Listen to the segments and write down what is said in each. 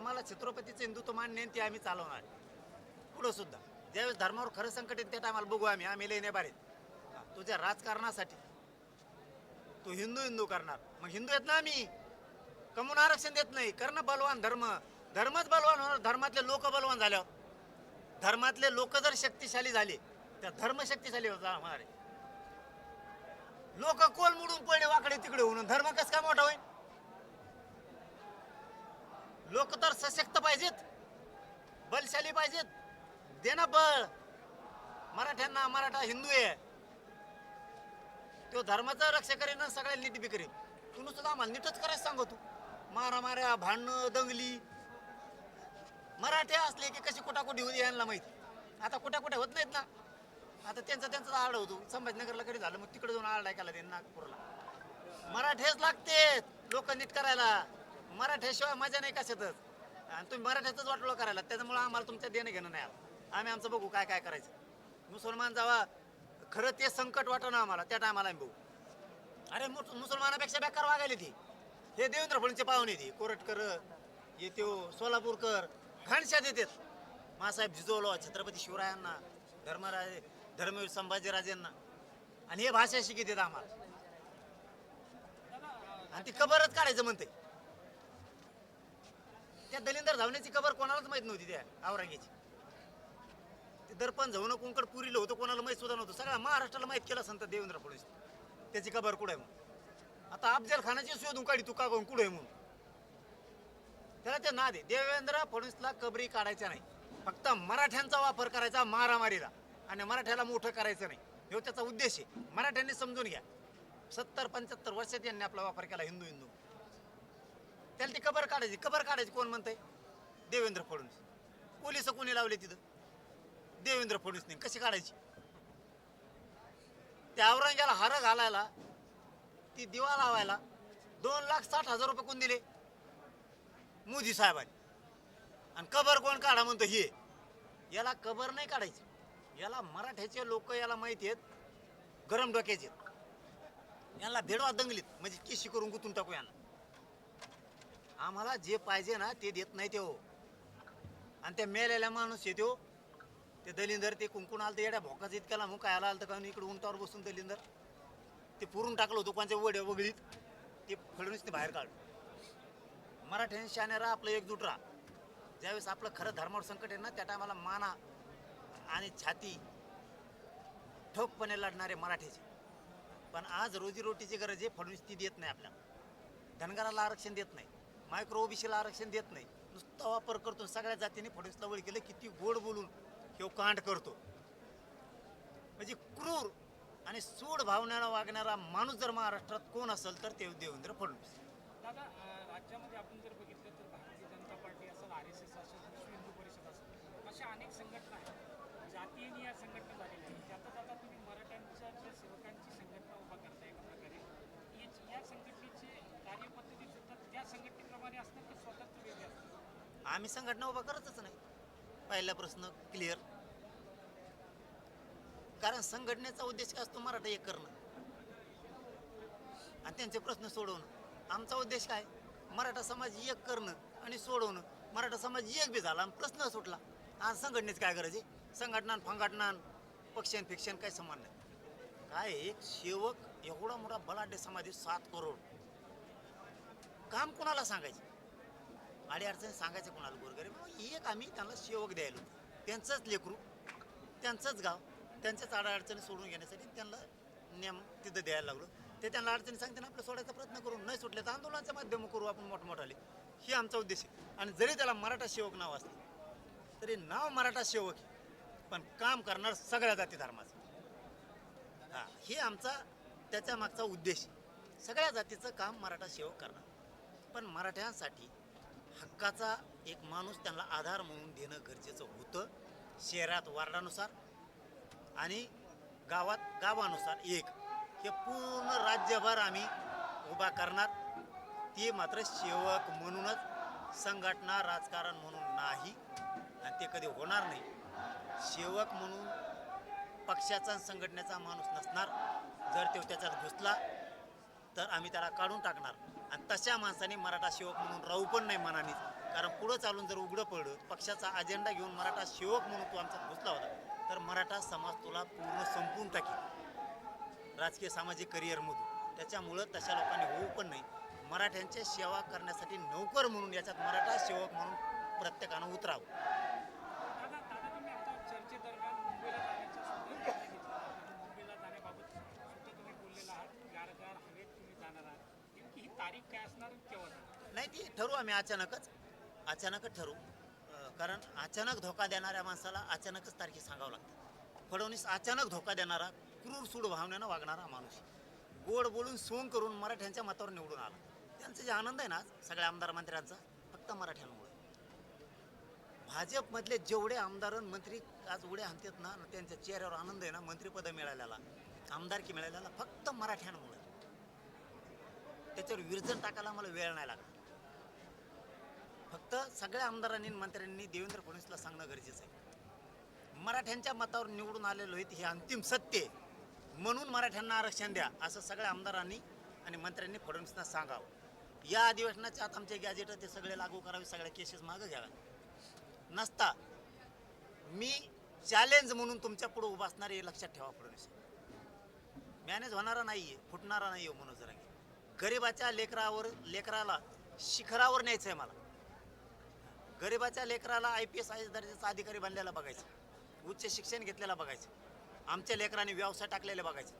आम्हाला छत्रपतीचं हिंदुत्व मान्य आहे ते आम्ही चालवणार. पुढं सुद्धा. ज्यावेळेस धर्मावर खरं संकट येईल त्या टायमाला बघू आम्ही. आम्ही लेणे बारीत तुझ्या राजकारणासाठी तू हिंदू हिंदू करणार. मग हिंदू आहेत ना आम्ही. कमून आरक्षण देत नाही. करणं बलवान धर्म. धर्मच बलवान होणार. धर्मातले लोक बलवान झाल्यावर. धर्मातले लोक जर शक्तिशाली झाले तर धर्म शक्तिशाली होणार आहे. लोक कोल मुडून पडले वाकडे तिकडे होऊन. धर्म कस काय मोठा होईल? लोक तर सशक्त पाहिजेत. बलशाली पाहिजेत. दे ना बळ. मराठ्यांना मराठा हिंदू आहे. तो धर्माचं रक्षा करेन ना सगळ्या नीट बी करेन. तू नुसतं आम्हाला नीटच करायचं सांगतो तू. मारा माऱ्या भांडणं दंगली. मराठे असले की कशी कुटाकुटी होती यांना माहिती. आता कुठ्या कुठे होत नाहीत ना. आता त्यांचा त्यांचा आड होतो. संभाजीनगरला कधी झालं? मग तिकडे जाऊन आरडा ऐकायला ते नागपूरला. मराठेच लागते लोक नीट करायला. मराठ्याशिवाय मजा नाही कशातच आणि तुम्ही मराठ्यातच वाटलो करायला त्याच्यामुळे आम्हाला तुमच्या देणं घेणं नाही आलं. आम्ही आमचं बघू काय काय करायचं. मुसलमान जावा खरं ते संकट वाटणं आम्हाला. त्या टायमाला आम्ही बघू. अरे मुसलमानापेक्षा बेकार वागायला ती. हे देवेंद्र फडणवीसचे पाहुणे ती. कोरटकर येतो सोलापूरकर. घाणशा देतात मासाहेब जिजवलो छत्रपती शिवरायांना धर्मराजे धर्मवीर संभाजीराजेंना. आणि हे भाषा शिकित आम्हाला. आणि ती कबरच काढायचं म्हणते त्या दलिंदर धावण्याची खबर कोणालाच माहीत नव्हती त्या औरंगीची. ते दर्पण जाऊन कुंकड पुरीलं होतं कोणाला माहीत सुद्धा नव्हतं. सगळ्या महाराष्ट्राला माहीत केला संत देवेंद्र फडणवीस. त्याची खबर कुठं आहे मग आता अफजल खानाची शोधून काढी तू का कुठं आहे म्हणून. त्याला ते ना दे देवेंद्र फडणवीसला कबरी काढायच्या नाही. फक्त मराठ्यांचा वापर करायचा मारामारीला. आणि मराठ्याला मोठं करायचं नाही. हे त्याचा उद्देश आहे. मराठ्यांनी समजून घ्या. सत्तर पंच्याहत्तर वर्षात यांनी आपला वापर केला हिंदू हिंदू त्याला ती कबर काढायची कबर काढायची कोण म्हणतंय? देवेंद्र फडणवीस. पोलीस कोणी लावले तिथं? देवेंद्र फडणवीसने. कशी काढायची? त्या औरंग्याला हार घालायला ती दिवा लावायला दोन लाख साठ हजार रुपये कोण दिले? मोदी साहेबांनी. आणि कबर कोण काढा म्हणतो हे? याला कबर नाही काढायची. याला मराठ्याचे लोक याला माहिती आहेत गरम डोक्याचे आहेत. यांना भेडवा दंगलीत म्हणजे किशी करून गुतून टाकू यांना. आम्हाला जे पाहिजे ना ते देत नाही ते हो. आणि त्या मेलेल्या माणूस येतो ते. दलिंदर ते कुंकून आलं तर येड्या भोकाच इतक्याला मग काय आलं तर का इकडे उंटावर बसून दलिंदर. ते पुरून टाकलं दुकानच्या वड्या वगळीत. ते फडणवीस ते बाहेर काढ मराठ्यांनी शाने राहा आपलं एकजूट राहा. ज्यावेळेस आपलं खरं धर्मावर संकट आहे ना त्या टायमाला माना आणि छाती ठोकपणे लढणारे मराठीचे. पण आज रोजीरोटीची गरज आहे फडणवीस ती देत नाही आपल्याला. धनगराला आरक्षण देत नाही. मायक्रो ओबीसीला आरक्षण देत नाही. नुसता वापर करतो सगळ्या जातीने फडणवीसला वळ केलं किती गोड बोलून किंवा कांड करतो. म्हणजे क्रूर आणि सूड भावनेला वागणारा माणूस जर महाराष्ट्रात कोण असेल तर ते देवेंद्र फडणवीस. दादा राज्यामध्ये आपण जर बघितलं तर भारतीय जनता पार्टी असेल आर एस एस असेल विश्व हिंदू परिषद असेल अशा अनेक संघटना आहेत. जातीयनी या संघटना झालेल्या आहेत. त्यातच आता तुम्ही मराठ्यांच्या ज्या सेवकांची संघटना उभा करताय एका प्रकारे या संघटनेचे कार्यपद्धती सुद्धा त्या संघटना आम्ही संघटना उभा करतच नाही. पहिला प्रश्न क्लिअर कारण संघटनेचा उद्देश काय असतो? मराठा एक करणं. आणि त्यांचे प्रश्न सोडवणं. आमचा उद्देश काय? मराठा समाज एक करणं आणि सोडवणं. मराठा समाज एक बी झाला आणि प्रश्न सुटला. आज संघटनेचं काय गरज आहे? संघटना फंघटना पक्षान फिक्षण काय समान नाही. काय एक सेवक एवढा मोठा बलाढ्य समाज आहे, सात करोड. काम कोणाला सांगायचे? अडीअडचणी सांगायचं कोणाला गोरगरीब? ही एक आम्ही त्यांना सेवक द्यायलो. त्यांचंच लेकरू त्यांचंच गाव त्यांच्याच आडा अडचणी सोडून घेण्यासाठी त्यांना नियम तिथं द्यायला लागलो. ते त्यांना अडचणी सांगताना आपलं सोडायचा प्रयत्न करू नाही सुटले तर आंदोलनाच्या माध्यम करू आपण मोठमोठाले. ही आमचा उद्देश आहे. आणि जरी त्याला मराठा सेवक नाव असलं तरी नाव मराठा सेवक पण काम करणार सगळ्या जाती धर्माचं. हा हे आमचा त्याच्या मागचा उद्देश सगळ्या जातीचं काम मराठा सेवक करणार. पण मराठ्यांसाठी हक्काचा एक माणूस त्यांना आधार म्हणून देणं गरजेचं होतं शहरात वार्डानुसार आणि गावात गावानुसार एक. हे पूर्ण राज्यभर आम्ही उभा करणार. ते मात्र सेवक म्हणूनच संघटना राजकारण म्हणून नाही आणि ते कधी होणार नाही. सेवक म्हणून पक्षाचा संघटनेचा माणूस नसणार. जर तो त्याच्यात घुसला तर आम्ही त्याला काढून टाकणार. आणि तशा माणसाने मराठा सेवक म्हणून राहू पण नाही मनाने. कारण पुढं चालून जर उघडं पडलं पक्षाचा अजेंडा घेऊन मराठा सेवक म्हणून तू आमचा घुसला होता. तर मराठा समाज तुला पूर्ण संपून टाकेल. राजकीय सामाजिक करिअरमधून त्याच्यामुळं तशा लोकांनी होऊ पण नाही. मराठ्यांची सेवा करण्यासाठी नोकर म्हणून याच्यात मराठा सेवक म्हणून प्रत्येकानं उतरावं दादा दादा तुम्ही आता चर्चेदरम्यान मुंबईला जाण्याचा सुद्धा निर्णय घेतला म्हणजे मुंबईला जाण्याबाबत सुद्धा तुम्ही बोललेला आहात गारगार हवेत तुम्ही जाणार आहात नेमकी ही तारीख काय असणार? केव्हा नाही ती ठरवू आम्ही अचानकच. अचानकच ठरवू. अं, कारण अचानक धोका देणाऱ्या माणसाला अचानकच तारखे सांगावं लागतं. फडणवीस अचानक धोका देणारा क्रूर सूड भावनेनं वागणारा माणूस. गोड बोलून सोंग करून मराठ्यांच्या मतावर निवडून आला. त्यांचा जे आनंद आहे ना आज सगळ्या आमदार मंत्र्यांचा फक्त मराठ्यांमुळे. भाजपमधले जेवढे आमदार आणि मंत्री आज उड्या हाणतात ना त्यांच्या चेहऱ्यावर आनंद आहे ना मंत्रिपद मिळालेला आमदारकी मिळालेला फक्त मराठ्यांमुळे. त्याच्यावर विरजन टाकायला मला वेळ नाही लागला फक्त सगळ्या आमदारांनी मंत्र्यांनी देवेंद्र फडणवीसला सांगणं गरजेचं आहे. मराठ्यांच्या मतावर निवडून आलेलो आहेत हे अंतिम सत्य आहे. म्हणून मराठ्यांना आरक्षण द्या असं सगळ्या आमदारांनी आणि मंत्र्यांनी फडणवीसना सांगावं. या अधिवेशनाच्या आत आमचे गॅजेट ते सगळे लागू करावे सगळ्या केसेस मागं घ्याव्या. नसता मी चॅलेंज म्हणून तुमच्यापुढे उभा असणार हे लक्षात ठेवा फडणवीस. मॅनेज होणारा नाही आहे फुटणारा नाही आहे म्हणून जरा गरिबाच्या लेकरावर लेकराला शिखरावर न्यायचं आहे मला. गरिबाच्या लेकराला I P S I A दर्जाचा अधिकारी बनलेला बघायचं. उच्च शिक्षण घेतलेला बघायचं. आमच्या लेकरांनी व्यवसाय टाकलेले बघायचं.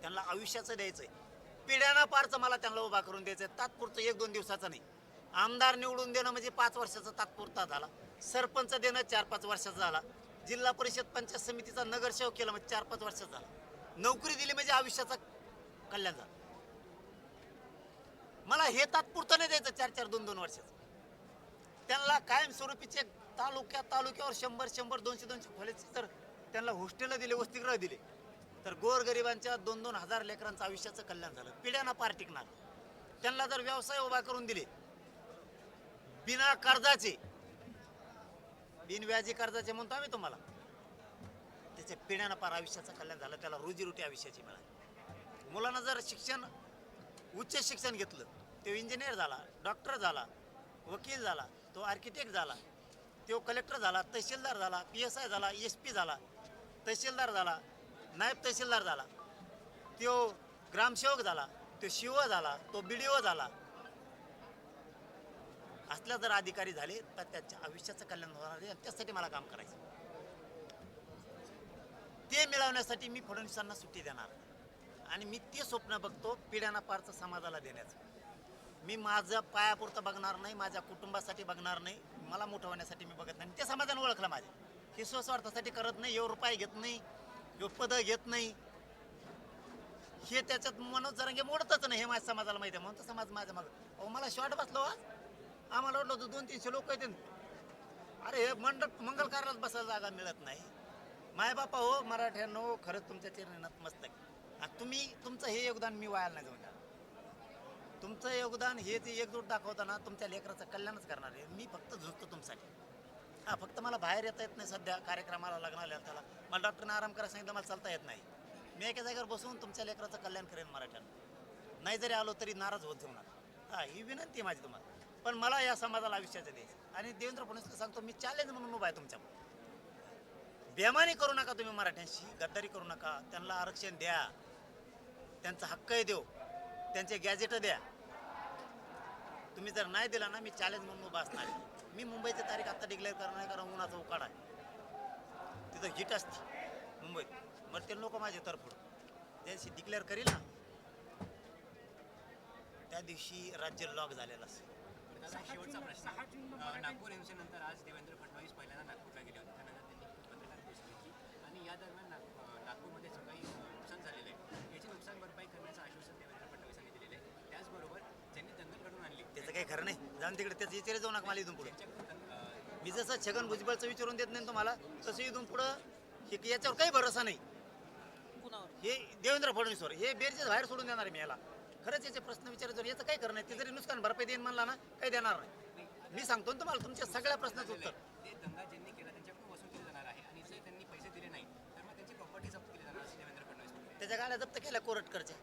त्यांना आयुष्याचं द्यायचं आहे पिढ्याना पारचं मला त्यांना उभा करून द्यायचं आहे तात्पुरतं एक दोन दिवसाचं नाही. आमदार निवडून देणं म्हणजे पाच वर्षाचा तात्पुरता झाला. सरपंच देणं चार पाच वर्षाचा झाला. जिल्हा परिषद पंचायत समितीचा नगरसेवक केला म्हणजे चार पाच वर्षाचा झाला. नोकरी दिली म्हणजे आयुष्याचा कल्याण झाला. मला हे तात्पुरतं नाही द्यायचं चार चार दोन दोन वर्षाचं. त्यांना कायमस्वरूपीचे तालुक्या तालुक्यावर शंभर शंभर दोनशे दोनशे खोल्याचे तर त्यांना हॉस्टेलला दिले वसतिगृह दिले. तर गोरगरिबांच्या दोन दोन हजार लेकरांचं आयुष्याचं कल्याण झालं. पिढ्यांना पार टिकणार. त्यांना जर व्यवसाय उभा करून दिले बिना कर्जाचे बिनव्याजी कर्जाचे म्हणतो आम्ही तुम्हाला त्याच्या पिढ्यानं पार आयुष्याचं कल्याण झालं त्याला रोजीरोटी आयुष्याची मिळाली. मुलांना जर शिक्षण उच्च शिक्षण घेतलं. तो इंजिनियर झाला डॉक्टर झाला वकील झाला तो आर्किटेक्ट झाला तो कलेक्टर झाला तहसीलदार झाला पी एस आय झाला एस पी झाला तहसीलदार झाला नायब तहसीलदार झाला. तो ग्रामसेवक झाला तो शिव झाला तो बी डी ओ झाला. असल्या जर अधिकारी झाले तर त्यांच्या आयुष्याचं कल्याण होणार आहे त्यासाठी मला काम करायचं ते मिळवण्यासाठी मी फडणवीसांना सुट्टी देणार आणि मी ते स्वप्न बघतो पिढ्याना पारचं समाजाला देण्याचं. मी माझं पायापुरतं बघणार नाही माझ्या कुटुंबासाठी बघणार नाही मला मोठं होण्यासाठी मी बघत नाही. ते समाजाने ओळखलं माझे. हे स्वस्वार्थासाठी करत नाही एवढं रुपये घेत नाही एवढं पदं घेत नाही. हे त्याच्यात मनोज जरांगे मोडतच नाही हे माझ्या समाजाला माहिती आहे म्हणून तर समाज माझ्या मागं. अहो मला शॉर्ट बसलो आज. आम्हाला वाटलं होतं दोन तीनशे लोक येते अरे हे मंडप मंगल बसायला जागा मिळत नाही. माय बापा हो मराठ्यांनो खरंच तुमच्या चरणात मस्त आहे आणि तुम्ही तुमचं हे योगदान मी वायाला नाही जाऊन देणार. तुमचं योगदान हे ते एकजूट दाखवताना तुमच्या लेकराचं कल्याणच करणार आहे. मी फक्त झुकतो तुमच्यासाठी हा फक्त मला बाहेर येता येत नाही सध्या कार्यक्रमाला लग्नाला त्याला. मला डॉक्टरने आराम करायला सांगितलं मला चालता येत नाही. मी एका जागेवर बसून तुमच्या लेकराचं कल्याण करेन मराठ्यानं. नाही जरी आलो तरी नाराज होत जाऊ नका. हा ही विनंती आहे माझी तुम्हाला. पण मला या समाजाला आयुष्याचं द्यायचं आणि देवेंद्र फडणवीसला सांगतो मी चॅलेंज म्हणून उभा आहे तुमच्या बेमानी करू नका तुम्ही मराठ्यांशी गद्दारी करू नका. त्यांना आरक्षण द्या. त्यांचा हक्कही देऊ. त्यांचे गॅजेट द्या. तुम्ही जर नाही दिला ना मी चॅलेंज म्हणून उभा असणार आहे. मी मुंबईची तारीख आता डिक्लेअर करणार नाही कारण उन्हाचा उकाडा आहे. तिथं हिट असते. मुंबईत मग ते नको माझे तरफड त्या दिवशी डिक्लेअर करील ना त्या दिवशी राज्य लॉक झालेलं असेल. शेवटचा प्रश्न नागपूर हिंसेनंतर आज देवेंद्र फडणवीस पहिल्यांदा नागपूरला गेले होते त्यानंतर त्यांनी पत्रकार परिषद घेतली आणि या दरम्यान नाग अं, नागपूरमध्ये जो काही अं, नुकसान झालेलं आहे याची नुकसान भरपाई करण्याचं आश्वासन देवेंद्र फडणवीसांनी दिलेलं आहे त्याचबरोबर त्यांनी दंगल घडून आणली त्याचं काही खरं नाही. जाऊन तिकडे त्याचं विचार जाऊ नका मला इथून पुढे. मी जसं छगन भुजबळचं विचारून देत नाही तुम्हाला तसं इथून पुढं हे याच्यावर काही भरोसा नाही. हे देवेंद्र फडणवीसवर हे बेरजेच बाहेर सोडून देणार आहे मी याला. खरंच याचे प्रश्न विचारायचं याचं काही खरं नाही. ते जरी नुकसान भरपाई देईन म्हणला ना काही देणार नाही. मी सांगतो ना तुम्हाला तुमच्या सगळ्या प्रश्नाचं उत्तर. ते दंगा ज्यांनी केला त्यांच्याकडून वसूल केले जाणार आहे. आणि जर त्यांनी पैसे दिले नाही तर मग त्यांची प्रॉपर्टी जप्त केली जाणार असं देवेंद्र फडणवीस म्हणाले. त्याच्या गाड्या जप्त केल्या कोरटकरच्या.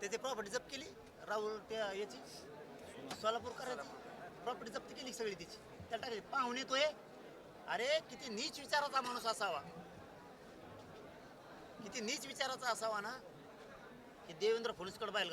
त्याची प्रॉपर्टी जप्त केली राहुल त्या याची. सोलापूर प्रॉपर्टी जप्त केली सगळी तिची. त्याला टाकली. पाहुणे तो अरे किती नीच विचाराचा माणूस असावा. किती नीच विचाराचा असावा ना. की देवेंद्र फुलसकड बाहेर